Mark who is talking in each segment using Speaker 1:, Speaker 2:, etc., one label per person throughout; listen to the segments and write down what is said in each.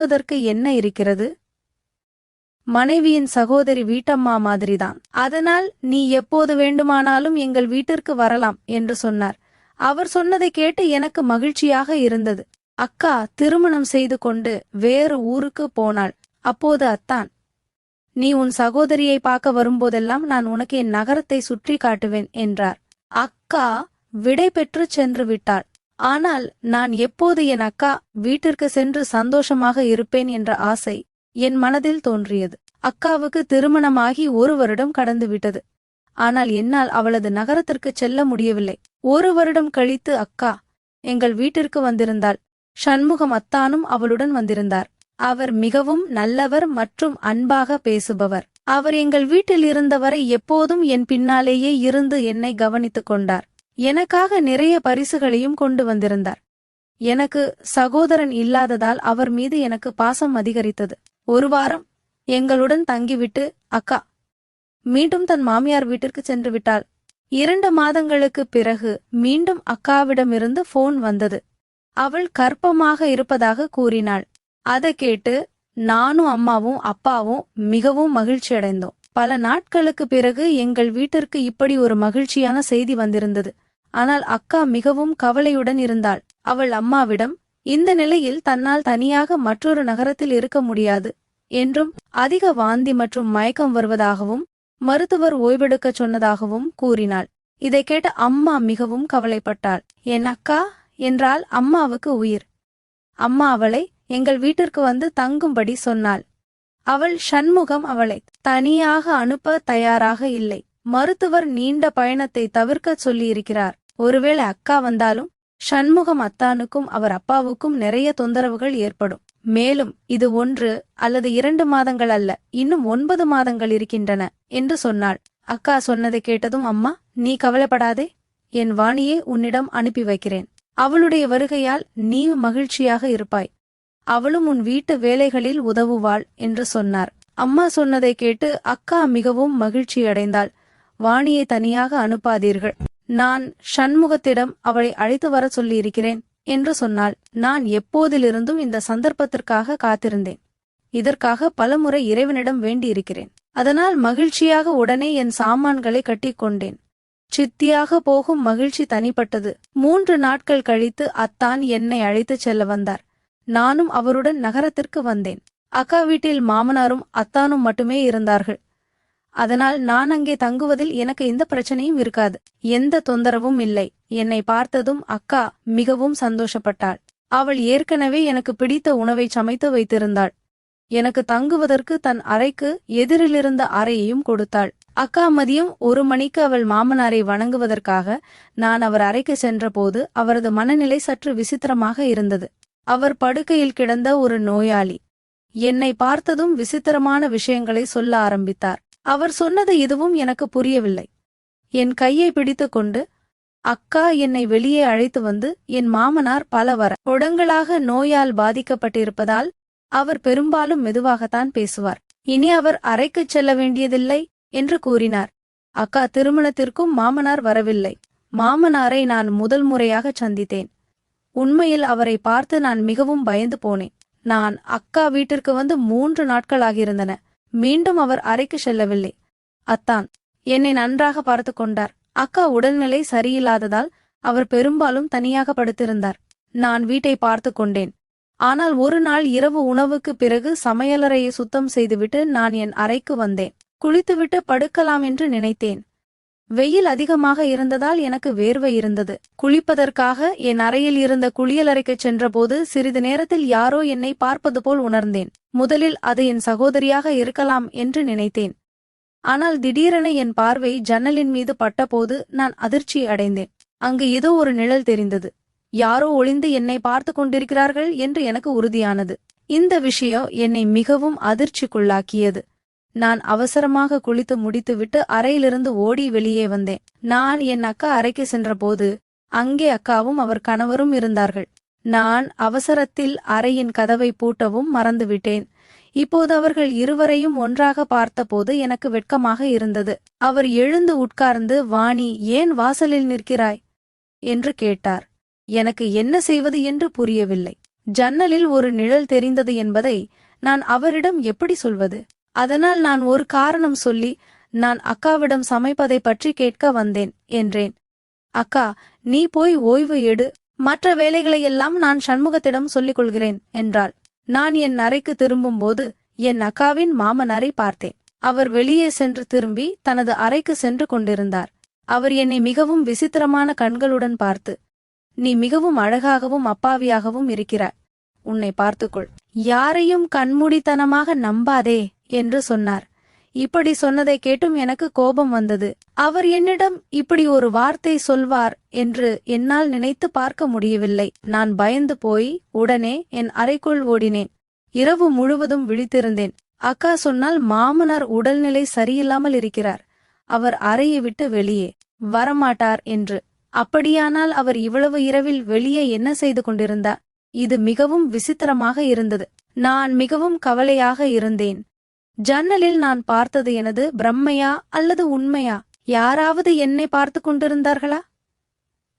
Speaker 1: அதற்கு என்ன இருக்கிறது? மனைவியின் சகோதரி வீட்டம்மா மாதிரிதான். அதனால் நீ எப்போது வேண்டுமானாலும் எங்கள் வீட்டிற்கு வரலாம் என்று சொன்னார். அவர் சொன்னதை கேட்டு எனக்கு மகிழ்ச்சியாக இருந்தது. அக்கா திருமணம் செய்து கொண்டு வேறு ஊருக்கு போனாள். அப்போது அத்தான் நீ உன் சகோதரியை பார்க்க வரும்போதெல்லாம் நான் உனக்கு என் நகரத்தை சுற்றி காட்டுவேன் என்றார். அக்கா விடை பெற்று சென்று விட்டாள். ஆனால் நான் எப்போது என் அக்கா வீட்டிற்கு சென்று சந்தோஷமாக இருப்பேன் என்ற ஆசை என் மனதில் தோன்றியது. அக்காவுக்கு திருமணமாகி ஒரு வருடம் கடந்து விட்டது. ஆனால் என்னால் அவளது நகரத்திற்கு செல்ல முடியவில்லை. ஒரு வருடம் கழித்து அக்கா எங்கள் வீட்டிற்கு வந்திருந்தாள். சண்முகம் அத்தானும் அவளுடன் வந்திருந்தார். அவர் மிகவும் நல்லவர் மற்றும் அன்பாக பேசுபவர். அவர் எங்கள் வீட்டில் இருந்தவரை எப்போதும் என் பின்னாலேயே இருந்து என்னை கவனித்துக் கொண்டார். எனக்காக நிறைய பரிசுகளையும் கொண்டு வந்திருந்தார். எனக்கு சகோதரன் இல்லாததால் அவர் மீது எனக்கு பாசம் அதிகரித்தது. ஒரு வாரம் எங்களுடன் தங்கிவிட்டு அக்கா மீண்டும் தன் மாமியார் வீட்டிற்கு சென்று விட்டாள். இரண்டு மாதங்களுக்கு பிறகு மீண்டும் அக்காவிடமிருந்து போன் வந்தது. அவள் கர்ப்பமாக இருப்பதாக கூறினாள். அதை கேட்டு நானும் அம்மாவும் அப்பாவும் மிகவும் மகிழ்ச்சி அடைந்தோம் பல நாட்களுக்கு பிறகு எங்கள் வீட்டிற்கு இப்படி ஒரு மகிழ்ச்சியான செய்தி வந்திருந்தது. ஆனால் அக்கா மிகவும் கவலையுடன் இருந்தாள். அவள் அம்மாவிடம் இந்த நிலையில் தன்னால் தனியாக மற்றொரு நகரத்தில் இருக்க முடியாது என்றும் அதிக வாந்தி மற்றும் மயக்கம் வருவதாகவும் மருத்துவர் ஓய்வெடுக்கச் சொன்னதாகவும் கூறினாள். இதை கேட்ட அம்மா மிகவும் கவலைப்பட்டாள். என் அக்கா என்றால் அம்மாவுக்கு உயிர். அம்மா அவளை எங்கள் வீட்டிற்கு வந்து தங்கும்படி சொன்னாள். அவள் சண்முகம் அவளை தனியாக அனுப்ப தயாராக இல்லை. மருத்துவர் நீண்ட பயணத்தை தவிர்க்கச் சொல்லியிருக்கிறார். ஒருவேளை அக்கா வந்தாலும் சண்முகம் அத்தானுக்கும் அவர் அப்பாவுக்கும் நிறைய தொந்தரவுகள் ஏற்படும். மேலும் இது ஒன்று அல்லது இரண்டு மாதங்கள் அல்ல இன்னும் ஒன்பது மாதங்கள் இருக்கின்றன என்று சொன்னாள். அக்கா சொன்னதை கேட்டதும் அம்மா நீ கவலைப்படாதே என் வாணியை உன்னிடம் அனுப்பி வைக்கிறேன். அவளுடைய வருகையால் நீ மகிழ்ச்சியாக இருப்பாய். அவளும் உன் வீட்டு வேலைகளில் உதவுவாள் என்று சொன்னார். அம்மா சொன்னதை கேட்டு அக்கா மிகவும் மகிழ்ச்சியடைந்தாள். வாணியை தனியாக அனுப்பாதீர்கள். நான் சண்முகத்திடம் அவளை அழைத்து வர சொல்லியிருக்கிறேன் என்று சொன்னாள் நான் எப்போதிலிருந்தும் இந்த சந்தர்ப்பத்திற்காக காத்திருந்தேன். இதற்காக பலமுறை இறைவனிடம் வேண்டியிருக்கிறேன். அதனால் மகிழ்ச்சியாக உடனே என் சாமான்களை கட்டிக்கொண்டேன். சித்தியாக போகும் மகிழ்ச்சி தனிப்பட்டது. மூன்று நாட்கள் கழித்து அத்தான் என்னை அழைத்துச் செல்ல வந்தார். நானும் அவருடன் நகரத்திற்கு வந்தேன். அக்கா வீட்டில் மாமனாரும் அத்தானும் மட்டுமே இருந்தார்கள். அதனால் நான் அங்கே தங்குவதில் எனக்கு எந்த பிரச்சனையும் இருக்காது. எந்த தொந்தரவும் இல்லை. என்னை பார்த்ததும் அக்கா மிகவும் சந்தோஷப்பட்டாள். அவள் ஏற்கனவே எனக்கு பிடித்த உணவை சமைத்து வைத்திருந்தாள். எனக்கு தங்குவதற்கு தன் அறைக்கு எதிரிலிருந்த அறையையும் கொடுத்தாள். அக்கா மதியம் ஒரு மணிக்கு அவள் மாமனாரை வணங்குவதற்காக நான் அவர் அறைக்கு சென்றபோது அவரது மனநிலை சற்று விசித்திரமாக இருந்தது. அவர் படுக்கையில் கிடந்த ஒரு நோயாளி. என்னை பார்த்ததும் விசித்திரமான விஷயங்களை சொல்ல ஆரம்பித்தார். அவர் சொன்னது எதுவும் எனக்கு புரியவில்லை. என் கையை பிடித்துக்கொண்டு அக்கா என்னை வெளியே அழைத்து வந்து என் மாமனார் பல வர உடங்களாக நோயால் பாதிக்கப்பட்டிருப்பதால் அவர் பெரும்பாலும் மெதுவாகத்தான் பேசுவார். இனி அவர் அறைக்குச் செல்ல வேண்டியதில்லை என்று கூறினார். அக்கா திருமணத்திற்கும் மாமனார் வரவில்லை. மாமனாரை நான் முதல் முறையாக சந்தித்தேன். உண்மையில் அவரை பார்த்து நான் மிகவும் பயந்து போனேன். நான் அக்கா வீட்டிற்கு வந்து மூன்று நாட்கள் ஆகியிருந்தன. மீண்டும் அவர் அறைக்கு செல்லவில்லை. அத்தான் என்னை நன்றாக பார்த்து கொண்டார். அக்கா உடல்நிலை சரியில்லாததால் அவர் பெரும்பாலும் தனியாக படுத்திருந்தார். நான் வீட்டை பார்த்து கொண்டேன். ஆனால் ஒரு நாள் இரவு உணவுக்கு பிறகு சமையலறையை சுத்தம் செய்துவிட்டு நான் என் அறைக்கு வந்தேன். குளித்துவிட்டு படுக்கலாம் என்று நினைத்தேன். வெயில் அதிகமாக இருந்ததால் எனக்கு வேர்வை இருந்தது. குளிப்பதற்காக என் அறையில் இருந்த குளியலறைக்குச் சென்றபோது சிறிது நேரத்தில் யாரோ என்னை பார்ப்பது போல் உணர்ந்தேன். முதலில் அது என் சகோதரியாக இருக்கலாம் என்று நினைத்தேன். ஆனால் திடீரென என் பார்வை ஜன்னலின் மீது பட்டபோது நான் அதிர்ச்சி அடைந்தேன். அங்கு ஏதோ ஒரு நிழல் தெரிந்தது. யாரோ ஒளிந்து என்னை பார்த்து கொண்டிருக்கிறார்கள் என்று எனக்கு உறுதியானது. இந்த விஷயம் என்னை மிகவும் அதிர்ச்சிக்குள்ளாக்கியது. நான் அவசரமாக குளித்து முடித்துவிட்டு அறையிலிருந்து ஓடி வெளியே வந்தேன். நான் என் அக்கா அறைக்கு சென்றபோது அங்கே அக்காவும் அவர் கணவரும் இருந்தார்கள். நான் அவசரத்தில் அறையின் கதவை பூட்டவும் மறந்துவிட்டேன். இப்போது அவர்கள் இருவரையும் ஒன்றாக பார்த்தபோது எனக்கு வெட்கமாக இருந்தது. அவர் எழுந்து உட்கார்ந்து வாணி ஏன் வாசலில் நிற்கிறாய்? என்று கேட்டார். எனக்கு என்ன செய்வது என்று புரியவில்லை. ஜன்னலில் ஒரு நிழல் தெரிந்தது என்பதை நான் அவரிடம் எப்படி சொல்வது? அதனால் நான் ஒரு காரணம் சொல்லி நான் அக்காவிடம் சமைப்பதை பற்றி கேட்க வந்தேன் என்றேன். அக்கா நீ போய் ஓய்வு எடு மற்ற வேலைகளையெல்லாம் நான் சண்முகத்திடம் சொல்லிக் கொள்கிறேன் என்றாள். நான் என் அறைக்கு திரும்பும்போது என் அக்காவின் மாமனாரை பார்த்தேன். அவர் வெளியே சென்று திரும்பி தனது அறைக்கு சென்று கொண்டிருந்தார். அவர் என்னை மிகவும் விசித்திரமான கண்களுடன் பார்த்து நீ மிகவும் அழகாகவும் அப்பாவியாகவும் இருக்கிறாய். உன்னை பார்த்துக்கொள். யாரையும் கண்மூடித்தனமாக நம்பாதே என்று சொன்னார். இப்படி சொன்னதை கேட்டும் எனக்கு கோபம் வந்தது. அவர் என்னிடம் இப்படி ஒரு வார்த்தை சொல்வார் என்று என்னால் நினைத்து பார்க்க முடியவில்லை. நான் பயந்து போய் உடனே என் அறைக்குள் ஓடினேன். இரவு முழுவதும் விழித்திருந்தேன். அக்கா சொன்னால் மாமனார் உடல்நிலை சரியில்லாமல் இருக்கிறார். அவர் அறையை விட்டு வெளியே வரமாட்டார் என்று. அப்படியானால் அவர் இவ்வளவு இரவில் வெளியே என்ன செய்து கொண்டிருந்தார்? இது மிகவும் விசித்திரமாக இருந்தது. நான் மிகவும் கவலையாக இருந்தேன். ஜன்னலில் நான் பார்த்தது எனது பிரம்மையா அல்லது உண்மையா? யாராவது என்னை பார்த்து கொண்டிருந்தார்களா?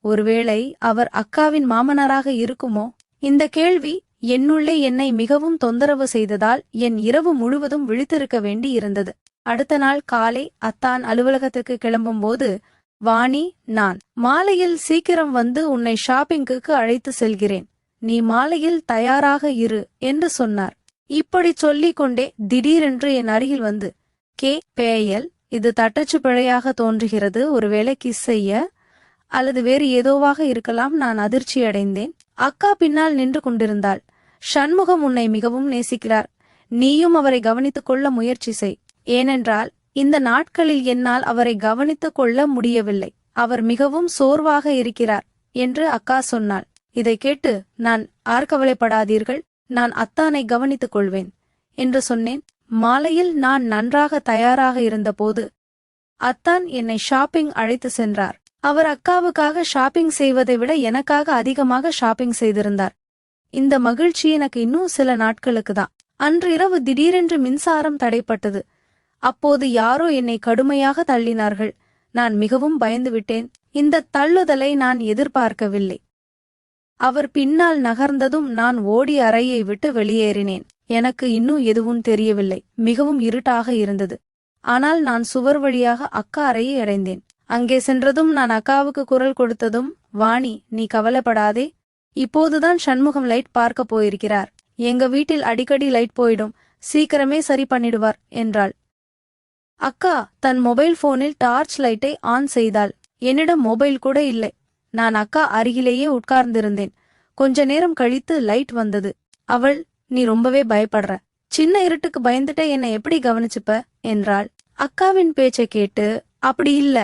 Speaker 1: ஒருவேளை அவர் அக்காவின் மாமனாராக இருக்குமோ? இந்த கேள்வி என்னுள்ளே என்னை மிகவும் தொந்தரவு செய்ததால் என் இரவு முழுவதும் விழித்திருக்க வேண்டி இருந்தது. அடுத்த நாள் காலை அத்தான் அலுவலகத்துக்கு கிளம்பும்போது வாணி நான். மாலையில் சீக்கிரம் வந்து உன்னை ஷாப்பிங்குக்கு அழைத்து செல்கிறேன். நீ மாலையில் தயாராக இரு என்று சொன்னார். இப்படி சொல்லிக் கொண்டே திடீரென்று என் அருகில் வந்து கே பேயல் இது தட்டச்சு பிழையாக தோன்றுகிறது. ஒருவேளை கிஸ் செய்ய அல்லது வேறு ஏதோவாக இருக்கலாம். நான் அதிர்ச்சி அடைந்தேன். அக்கா பின்னால் நின்று கொண்டிருந்தாள். சண்முகம் உன்னை மிகவும் நேசிக்கிறார். நீயும் அவரை கவனித்துக் கொள்ள முயற்சி செய். ஏனென்றால் இந்த நாட்களில் என்னால் அவரை கவனித்துக் கொள்ள முடியவில்லை. அவர் மிகவும் சோர்வாக இருக்கிறார் என்று அக்கா சொன்னாள். இதை கேட்டு நான் ஆர்கவலைப்படாதீர்கள் நான் அத்தானை கவனித்துக் கொள்வேன் என்று சொன்னேன். மாலையில் நான் நன்றாக தயாராக இருந்தபோது அத்தான் என்னை ஷாப்பிங் அழைத்து சென்றார். அவர் அக்காவுக்காக ஷாப்பிங் செய்வதை விட எனக்காக அதிகமாக ஷாப்பிங் செய்திருந்தார். இந்த மகிழ்ச்சி எனக்கு இன்னும் சில நாட்களுக்கு தான். அன்று இரவு திடீரென்று மின்சாரம் தடைப்பட்டது. அப்போது யாரோ என்னை கடுமையாக தள்ளினார்கள். நான் மிகவும் பயந்து விட்டேன் இந்த தள்ளுதலை நான் எதிர்பார்க்கவில்லை. அவர் பின்னால் நகர்ந்ததும் நான் ஓடி அறையை விட்டு வெளியேறினேன். எனக்கு இன்னும் எதுவும் தெரியவில்லை. மிகவும் இருட்டாக இருந்தது. ஆனால் நான் சுவர் வழியாக அக்கா அறையை அடைந்தேன். அங்கே சென்றதும் நான் அக்காவுக்கு குரல் கொடுத்ததும் வாணி நீ கவலைப்படாதே. இப்போதுதான் சண்முகம் லைட் பார்க்க போயிருக்கிறார். எங்க வீட்டில் அடிக்கடி லைட் போயிடும். சீக்கிரமே சரி பண்ணிடுவார் என்றாள். அக்கா தன் மொபைல் போனில் டார்ச் லைட்டை ஆன் செய்தாள். என்னிடம் மொபைல் கூட இல்லை. நான் அக்கா அருகிலேயே உட்கார்ந்திருந்தேன். கொஞ்ச நேரம் கழித்து லைட் வந்தது. அவள் நீ ரொம்பவே பயப்படுற. சின்ன இருட்டுக்கு பயந்துட்ட என்னை எப்படி கவனிச்சுப்ப? என்றாள். அக்காவின் பேச்சை கேட்டு அப்படி இல்ல.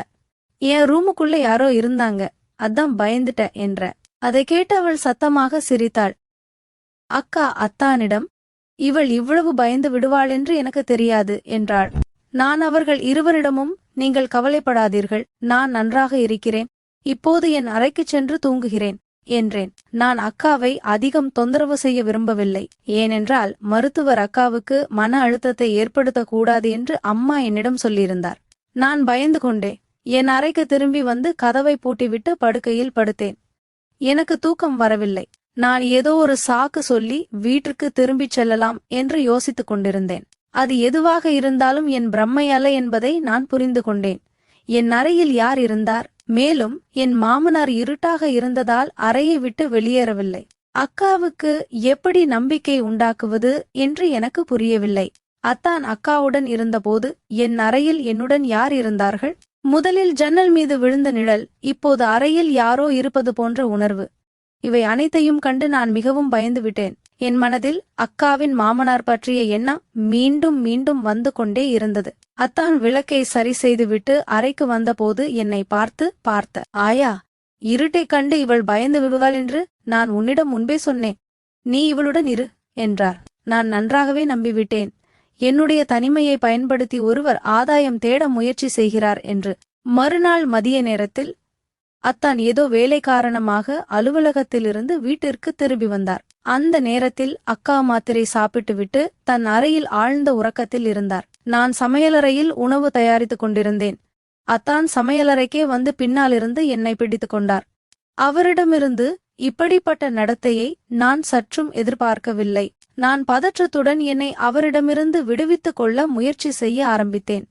Speaker 1: என் ரூமுக்குள்ள யாரோ இருந்தாங்க. அதான் பயந்துட்ட என்ற. அதை கேட்டு அவள் சத்தமாக சிரித்தாள். அக்கா அத்தானிடம் இவள் இவ்வளவு பயந்து விடுவாள் என்று எனக்கு தெரியாது என்றாள். நான் அவர்கள் இருவரிடமும் நீங்கள் கவலைப்படாதீர்கள். நான் நன்றாக இருக்கிறேன். இப்போது என் அறைக்குச் சென்று தூங்குகிறேன் என்றேன். நான் அக்காவை அதிகம் தொந்தரவு செய்ய விரும்பவில்லை. ஏனென்றால் மருத்துவர் அக்காவுக்கு மன அழுத்தத்தை ஏற்படுத்தக்கூடாது என்று அம்மா என்னிடம் சொல்லியிருந்தார். நான் பயந்து கொண்டே என் அறைக்கு திரும்பி வந்து கதவை பூட்டிவிட்டு படுக்கையில் படுத்தேன். எனக்கு தூக்கம் வரவில்லை. நான் ஏதோ ஒரு சாக்கு சொல்லி வீட்டிற்கு திரும்பிச் செல்லலாம் என்று யோசித்துக் கொண்டிருந்தேன். அது எதுவாக இருந்தாலும் என் பிரம்மை அல்ல என்பதை நான் புரிந்து கொண்டேன். என் அறையில் யார் இருந்தார்? மேலும் என் மாமனார் இருட்டாக இருந்ததால் அறையை விட்டு வெளியேறவில்லை. அக்காவுக்கு எப்படி நம்பிக்கை உண்டாக்குவது என்று எனக்கு புரியவில்லை. அத்தான் அக்காவுடன் இருந்தபோது என் அறையில் என்னுடன் யார் இருந்தார்கள்? முதலில் ஜன்னல் மீது விழுந்த நிழல் இப்போது அறையில் யாரோ இருப்பது போன்ற உணர்வு. இவை அனைத்தையும் கண்டு நான் மிகவும் பயந்து விட்டேன் என் மனதில் அக்காவின் மாமனார் பற்றிய எண்ணம் மீண்டும் மீண்டும் வந்து கொண்டே இருந்தது. அத்தான் விளக்கை சரி செய்துவிட்டு அறைக்கு வந்தபோது என்னை பார்த்து பார்த்த. ஆயா இருட்டைக் கண்டு இவள் பயந்து விடுவாள் என்று நான் உன்னிடம் முன்பே சொன்னேன். நீ இவளுடன் இரு என்றார். நான் நன்றாகவே நம்பிவிட்டேன். என்னுடைய தனிமையை பயன்படுத்தி ஒருவர் ஆதாயம் தேட முயற்சி செய்கிறார் என்று. மறுநாள் மதிய நேரத்தில் அத்தான் ஏதோ வேலை காரணமாக அலுவலகத்திலிருந்து வீட்டிற்கு திரும்பி வந்தார். அந்த நேரத்தில் அக்கா மாத்திரை சாப்பிட்டுவிட்டு தன் அறையில் ஆழ்ந்த உறக்கத்தில் இருந்தார். நான் சமையலறையில் உணவு தயாரித்துக் கொண்டிருந்தேன். அத்தான் சமையலறைக்கே வந்து பின்னாலிருந்து என்னை பிடித்துக் கொண்டார். அவரிடமிருந்து இப்படிப்பட்ட நடத்தையை நான் சற்றும் எதிர்பார்க்கவில்லை. நான் பதற்றத்துடன் என்னை அவரிடமிருந்து விடுவித்துக் கொள்ள முயற்சி செய்ய ஆரம்பித்தேன்.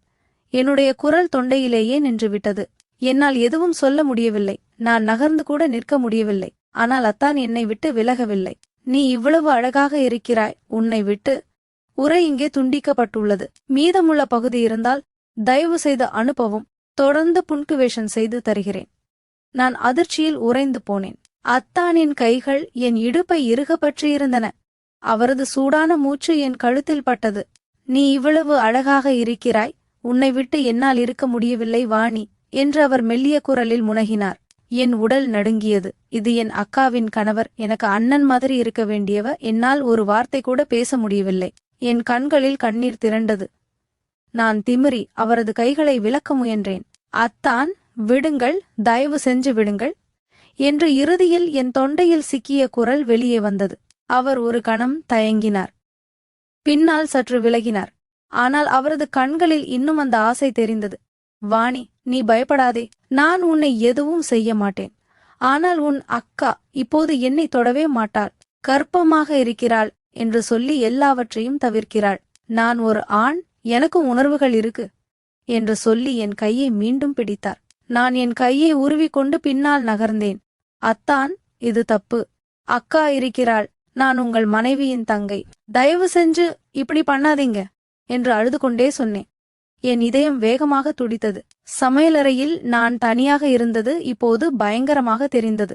Speaker 1: என்னுடைய குரல் தொண்டையிலேயே நின்றுவிட்டது. என்னால் எதுவும் சொல்ல முடியவில்லை. நான் நகர்ந்து கூட நிற்க முடியவில்லை. ஆனால் அத்தான் என்னை விட்டு விலகவில்லை. நீ இவ்வளவு அழகாக இருக்கிறாய். உன்னை விட்டு உரை இங்கே துண்டிக்கப்பட்டுள்ளது. மீதமுள்ள பகுதி இருந்தால் தயவு செய்து அனுப்பவும் தொடர்ந்து புன்குவேஷன் செய்து தருகிறேன். நான் அதிர்ச்சியில் உறைந்து போனேன். அத்தானின் கைகள் என் இடுப்பை இறுக பற்றியிருந்தன அவரது சூடான மூச்சு என் கழுத்தில் பட்டது. நீ இவ்வளவு அழகாக இருக்கிறாய். உன்னை விட்டு என்னால் இருக்க முடியவில்லை வாணி என்று அவர் மெல்லிய குரலில் முனகினார். என் உடல் நடுங்கியது. இது என் அக்காவின் கணவர். எனக்கு அண்ணன் மாதிரி இருக்க வேண்டியவ என்னால் ஒரு வார்த்தை கூட பேச முடியவில்லை. என் கண்களில் கண்ணீர் திரண்டது. நான் திமிரி. அவரது கைகளை விலக்க முயன்றேன். அத்தான் விடுங்கள். தயவு செஞ்சு விடுங்கள். என்று இறுதியில் என் தொண்டையில் சிக்கிய குரல் வெளியே வந்தது. அவர் ஒரு கணம் தயங்கினார். பின்னால் சற்று விலகினார். ஆனால் அவரது கண்களில் இன்னும் அந்த ஆசை தெரிந்தது. வாணி நீ பயப்படாதே. நான் உன்னை எதுவும் செய்ய மாட்டேன். ஆனால் உன் அக்கா இப்போது என்னை தொடவே மாட்டாள். கற்பமாக இருக்கிறாள் என்று சொல்லி எல்லாவற்றையும் தவிர்க்கிறாள். நான் ஒரு ஆண் எனக்கும் உணர்வுகள் இருக்கு என்று சொல்லி என் கையை மீண்டும் பிடித்தார். நான் என் கையை உருவிக்கொண்டு பின்னால் நகர்ந்தேன். அத்தான் இது தப்பு. அக்கா இருக்கிறாள் நான் உங்கள் மனைவியின் தங்கை. தயவு செஞ்சு இப்படி பண்ணாதீங்க என்று அழுது கொண்டே சொன்னேன். என் இதயம் வேகமாக துடித்தது. சமையலறையில் நான் தனியாக இருந்தது இப்போது பயங்கரமாக தெரிந்தது.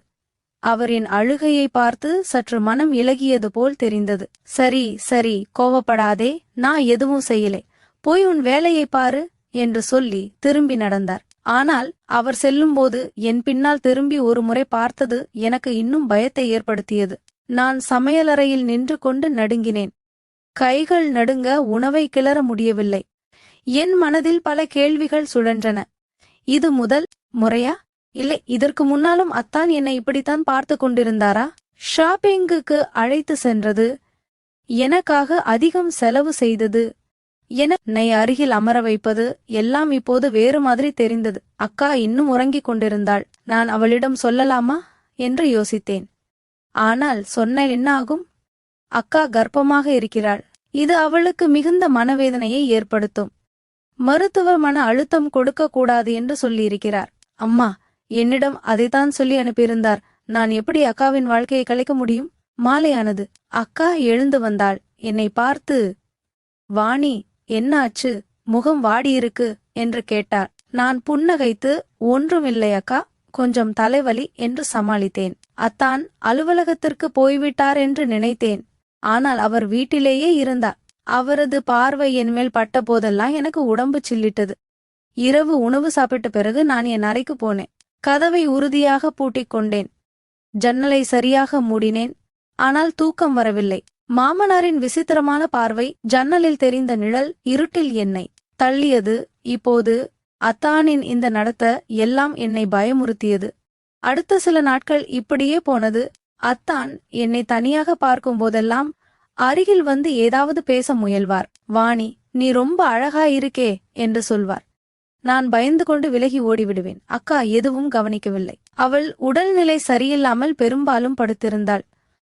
Speaker 1: அவர் என் அழுகையை பார்த்து சற்று மனம் இலகியது போல் தெரிந்தது. சரி சரி கோவப்படாதே நான் எதுவும் செய்யலே. போய் உன் வேலையை பாரு என்று சொல்லி திரும்பி நடந்தார். ஆனால் அவர் செல்லும்போது என் பின்னால் திரும்பி ஒரு முறை பார்த்தது எனக்கு இன்னும் பயத்தை ஏற்படுத்தியது. நான் சமையலறையில் நின்று கொண்டு நடுங்கினேன். கைகள் நடுங்க உணவை கிளற முடியவில்லை. என் மனதில் பல கேள்விகள் சுழன்றன. இது முதல் முறையா? இல்லை இதற்கு முன்னாலும் அத்தான் என்னை இப்படித்தான் பார்த்து கொண்டிருந்தாரா? ஷாப்பிங்குக்கு அழைத்து சென்றது. எனக்காக அதிகம் செலவு செய்தது. என்னை அருகில் அமர வைப்பது எல்லாம் இப்போது வேறு மாதிரி தெரிந்தது. அக்கா இன்னும் உறங்கிக் கொண்டிருந்தாள். நான் அவளிடம் சொல்லலாமா? என்று யோசித்தேன். ஆனால் சொன்ன என்ன ஆகும் அக்கா கர்ப்பமாக இருக்கிறாள். இது அவளுக்கு மிகுந்த மனவேதனையை ஏற்படுத்தும். மருத்துவ மன அழுத்தம் கொடுக்க கூடாது என்று சொல்லியிருக்கிறார். அம்மா என்னிடம் அதைத்தான் சொல்லி அனுப்பியிருந்தார். நான் எப்படி அக்காவின் வாழ்க்கையை கலைக்க முடியும்? மாலையானது. அக்கா எழுந்து வந்தாள். என்னை பார்த்து வாணி என்னாச்சு? முகம் வாடியிருக்கு என்று கேட்டார். நான் புன்னகைத்து ஒன்றுமில்லை அக்கா கொஞ்சம் தலைவலி என்று சமாளித்தேன். அத்தான் அலுவலகத்திற்கு போய்விட்டார் என்று நினைத்தேன். ஆனால் அவர் வீட்டிலேயே இருந்தார். அவரது பார்வை என் மேல் பட்ட போதெல்லாம் எனக்கு உடம்பு சில்லிட்டது. இரவு உணவு சாப்பிட்ட பிறகு நான் என் அறைக்கு போனேன். கதவை உறுதியாக பூட்டிக் கொண்டேன். ஜன்னலை சரியாக மூடினேன். ஆனால் தூக்கம் வரவில்லை. மாமனாரின் விசித்திரமான பார்வை ஜன்னலில் தெரிந்த நிழல் இருட்டில் என்னை தள்ளியது. இப்போது அத்தானின் இந்த நடத்த எல்லாம் என்னை பயமுறுத்தியது. அடுத்த சில நாட்கள் இப்படியே போனது. அத்தான் என்னை தனியாக பார்க்கும் போதெல்லாம் அருகில் வந்து ஏதாவது பேச முயல்வார். வாணி நீ ரொம்ப அழகா இருக்கே என்று சொல்வார். நான் பயந்து கொண்டு விலகி ஓடிவிடுவேன். அக்கா எதுவும் கவனிக்கவில்லை. அவள் உடல்நிலை சரியில்லாமல் பெரும்பாலும் படுத்திருந்தாள்.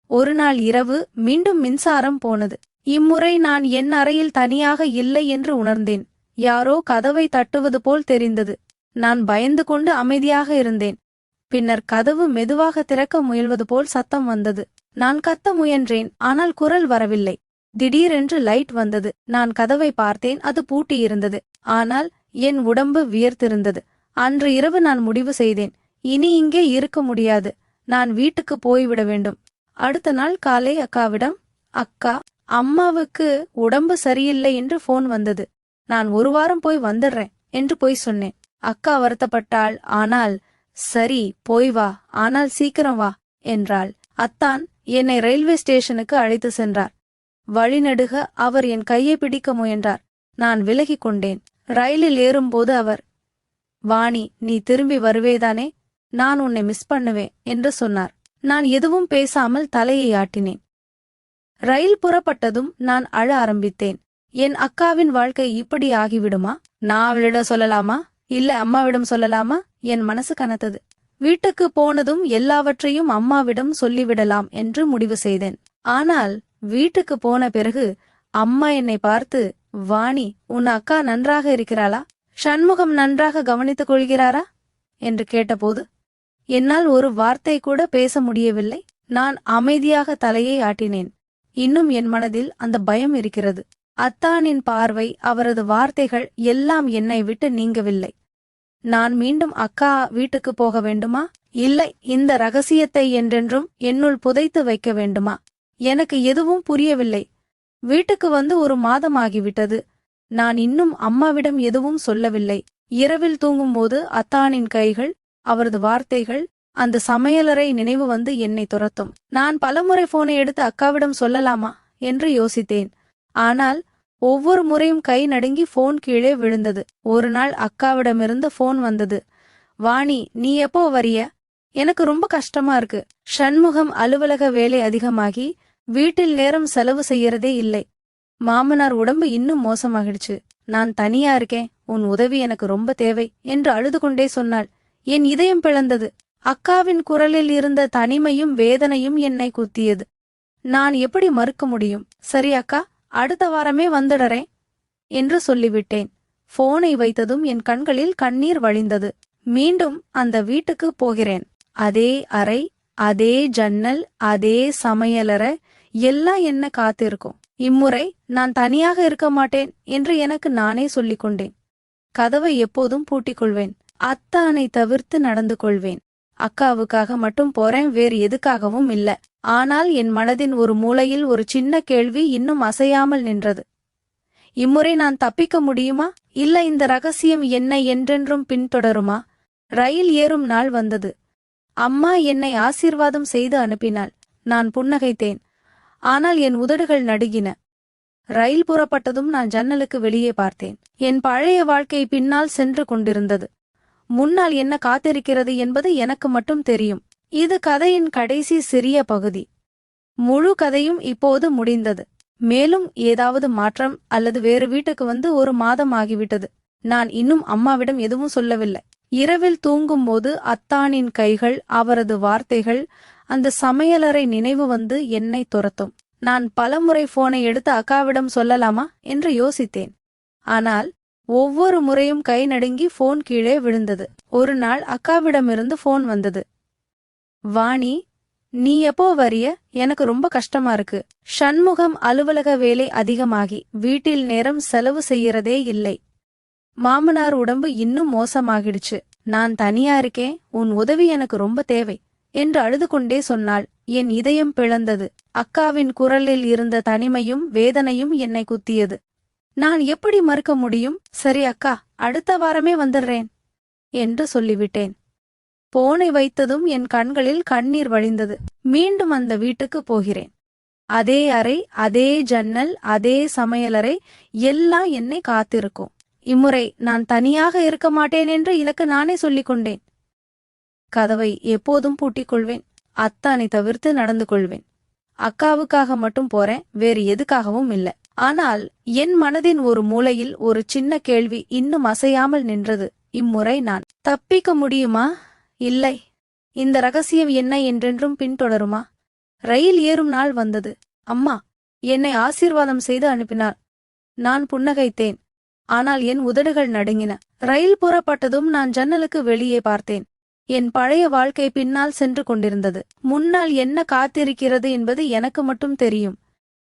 Speaker 1: ஒரு நாள் இரவு மீண்டும் மின்சாரம் போனது. இம்முறை நான் என் அறையில் தனியாக இல்லை என்று உணர்ந்தேன். யாரோ கதவை தட்டுவது போல் தெரிந்தது. நான் பயந்து கொண்டு அமைதியாக இருந்தேன். பின்னர் கதவு மெதுவாக திறக்க முயல்வது போல் சத்தம் வந்தது. நான் கத்த முயன்றேன் ஆனால் குரல் வரவில்லை. திடீரென்று லைட் வந்தது. நான் கதவை பார்த்தேன் அது பூட்டியிருந்தது. ஆனால் என் உடம்பு வியர்த்திருந்தது. அன்று இரவு நான் முடிவு செய்தேன் இனி இங்கே இருக்க முடியாது. நான் வீட்டுக்கு போய்விட வேண்டும். அடுத்த நாள் காலை அக்காவிடம் அக்கா அம்மாவுக்கு உடம்பு சரியில்லை என்று போன் வந்தது. நான் ஒரு வாரம் போய் வந்துடுறேன் என்று போய் சொன்னேன். அக்கா வருத்தப்பட்டாள். ஆனால் சரி போய் வா. ஆனால் சீக்கிரம் வா என்றாள். அத்தான் என்னை ரயில்வே ஸ்டேஷனுக்கு அழைத்து சென்றார். வழிநடுக அவர் என் கையை பிடிக்க முயன்றார். நான் விலகிக் கொண்டேன். ரயிலில் ஏறும்போது அவர் வாணி நீ திரும்பி வருவேதானே? நான் உன்னை மிஸ் பண்ணுவேன் என்று சொன்னார். நான் எதுவும் பேசாமல் தலையை ஆட்டினேன். ரயில் புறப்பட்டதும் நான் அழ ஆரம்பித்தேன். என் அக்காவின் வாழ்க்கை இப்படி ஆகிவிடுமா? நான் அவளிடம் சொல்லலாமா? இல்ல அம்மாவிடம் சொல்லலாமா? என் மனசு கனத்தது. வீட்டுக்கு போனதும் எல்லாவற்றையும் அம்மாவிடம் சொல்லிவிடலாம் என்று முடிவு செய்தேன். ஆனால் வீட்டுக்கு போன பிறகு அம்மா என்னை பார்த்து வாணி உன் அக்கா நன்றாக இருக்கிறாளா? சண்முகம் நன்றாக கவனித்துக் கொள்கிறாரா? என்று கேட்டபோது என்னால் ஒரு வார்த்தை கூட பேச முடியவில்லை. நான் அமைதியாக தலையை ஆட்டினேன். இன்னும் என் மனதில் அந்த பயம் இருக்கிறது. அத்தானின் பார்வை அவரது வார்த்தைகள் எல்லாம் என்னை விட்டு நீங்கவில்லை. நான் மீண்டும் அக்கா வீட்டுக்கு போக வேண்டுமா? இல்லை இந்த ரகசியத்தை என்றென்றும் என்னுள் புதைத்து வைக்க வேண்டுமா? எனக்கு எதுவும் புரியவில்லை. வீட்டுக்கு வந்து ஒரு மாதமாகிவிட்டது. நான் இன்னும் அம்மாவிடம் எதுவும் சொல்லவில்லை. இரவில் தூங்கும்போது அத்தானின் கைகள் அவரது வார்த்தைகள் அந்த சமையலறை நினைவு வந்து என்னை துரத்தும். நான் பலமுறை போனை எடுத்து அக்காவிடம் சொல்லலாமா? என்று யோசித்தேன். ஆனால் ஒவ்வொரு முறையும் கை நடுங்கி போன் கீழே விழுந்தது. ஒரு நாள் அக்காவிடமிருந்து போன் வந்தது. வாணி நீ எப்போ வரிய? எனக்கு ரொம்ப கஷ்டமா இருக்கு. சண்முகம் அலுவலக வேலை அதிகமாகி வீட்டில் நேரம் செலவு செய்யறதே இல்லை. மாமனார் உடம்பு இன்னும் மோசமாகிடுச்சு. நான் தனியா இருக்கேன். உன் உதவி எனக்கு ரொம்ப தேவை என்று அழுது கொண்டே சொன்னாள். என் இதயம் பிளந்தது. அக்காவின் குரலில் இருந்த தனிமையும் வேதனையும் என்னை குத்தியது. நான் எப்படி மறுக்க முடியும்? சரி அக்கா. அடுத்த வாரமே வந்துடறேன் என்று சொல்லிவிட்டேன். போனை வைத்ததும் என் கண்களில் கண்ணீர் வழிந்தது. மீண்டும் அந்த வீட்டுக்கு போகிறேன். அதே அறை அதே ஜன்னல் அதே சமையலறை எல்லாம் என்ன காத்திருக்கும். இம்முறை நான் தனியாக இருக்க மாட்டேன் என்று எனக்கு நானே சொல்லிக் கொண்டேன் கதவை எப்போதும் பூட்டிக் கொள்வேன் அத்தானை தவிர்த்து நடந்து கொள்வேன். அக்காவுக்காக மட்டும் போறேன் வேறு எதுக்காகவும் இல்ல. ஆனால் என் மனதின் ஒரு மூலையில் ஒரு சின்ன கேள்வி இன்னும் அசையாமல் நின்றது. இம்முறை நான் தப்பிக்க முடியுமா? இல்ல இந்த ரகசியம் என்னை என்றென்றும் பின்தொடருமா? ரயில் ஏறும் நாள் வந்தது. அம்மா என்னை ஆசீர்வாதம் செய்து அனுப்பினாள். நான் புன்னகைத்தேன். ஆனால் என் உதடுகள் நடுகின. ரயில் புறப்பட்டதும் நான் ஜன்னலுக்கு வெளியே பார்த்தேன். என் பழைய வாழ்க்கை பின்னால் சென்று கொண்டிருந்தது. முன்னால் என்ன காத்திருக்கிறது என்பது எனக்கு மட்டும் தெரியும். இது கதையின் கடைசி சிறிய பகுதி. முழு கதையும் இப்போது முடிந்தது. மேலும் ஏதாவது மாற்றம் அல்லது வேறு வீட்டுக்கு வந்து ஒரு மாதம் ஆகிவிட்டது. நான் இன்னும் அம்மாவிடம் எதுவும் சொல்லவில்லை. இரவில் தூங்கும்போது அத்தானின் கைகள் அவரது வார்த்தைகள் அந்த சமையலறை நினைவு வந்து என்னை துரத்தும். நான் பலமுறை போனை எடுத்து அக்காவிடம் சொல்லலாமா என்று யோசித்தேன். ஆனால் ஒவ்வொரு முறையும் கை நடுங்கி போன் கீழே விழுந்தது. ஒரு நாள் அக்காவிடமிருந்து போன் வந்தது. வாணி நீ எப்போ வரிய? எனக்கு ரொம்ப கஷ்டமா இருக்கு. சண்முகம் அலுவலக வேலை அதிகமாகி வீட்டில் நேரம் செலவு செய்யறதே இல்லை. மாமனார் உடம்பு இன்னும் மோசமாகிடுச்சு. நான் தனியா இருக்கேன் உன் உதவி எனக்கு ரொம்ப தேவை என்று அழுது கொண்டே சொன்னாள். என் இதயம் பிளந்தது. அக்காவின் குரலில் இருந்த தனிமையும் வேதனையும் என்னை குத்தியது. நான் எப்படி மறுக்க முடியும்? சரி அக்கா அடுத்த வாரமே வந்துடுறேன் என்று சொல்லிவிட்டேன். போனை வைத்ததும் என் கண்களில் கண்ணீர் வழிந்தது. மீண்டும் அந்த வீட்டுக்கு போகிறேன். அதே அறை அதே ஜன்னல் அதே சமையலறை எல்லாம் என்னை காத்திருக்கும். இம்முறை நான் தனியாக இருக்க மாட்டேன் என்று இலக்கு நானே சொல்லிக் கொண்டேன். கதவை எப்போதும் பூட்டிக் கொள்வேன். அத்தானை தவிர்த்து நடந்து கொள்வேன். அக்காவுக்காக மட்டும் போறேன். வேறு எதுக்காகவும் இல்ல. ஆனால் என் மனதின் ஒரு மூலையில் ஒரு சின்ன கேள்வி இன்னும் அசையாமல் நின்றது. இம்முறை நான் தப்பிக்க முடியுமா? இல்லை. இந்த ரகசியம் என்ன என்றென்றும் பின்தொடருமா? ரயில் ஏறும் நாள் வந்தது. அம்மா என்னை ஆசீர்வாதம் செய்து அனுப்பினார். நான் புன்னகைத்தேன். ஆனால் என் உதடுகள் நடுங்கின. ரயில் புறப்பட்டதும் நான் ஜன்னலுக்கு வெளியே பார்த்தேன். என் பழைய வாழ்க்கை பின்னால் சென்று கொண்டிருந்தது. முன்னால் என்ன காத்திருக்கிறது என்பது எனக்கு மட்டும் தெரியும்.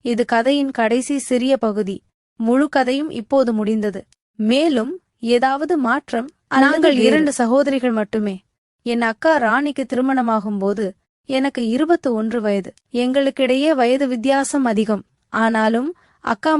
Speaker 1: இது கதையின் கடைசி சிறிய பகுதி. முழு கதையும் இப்போது முடிந்தது. மேலும் ஏதாவது மாற்றம் நாங்கள் இரண்டு சகோதரிகள் மட்டுமே. என் அக்கா ராணிக்கு திருமணமாகும் போது எனக்கு இருபத்து ஒன்று வயது. எங்களுக்கிடையே வயது வித்தியாசம் அதிகம். ஆனாலும் அக்கா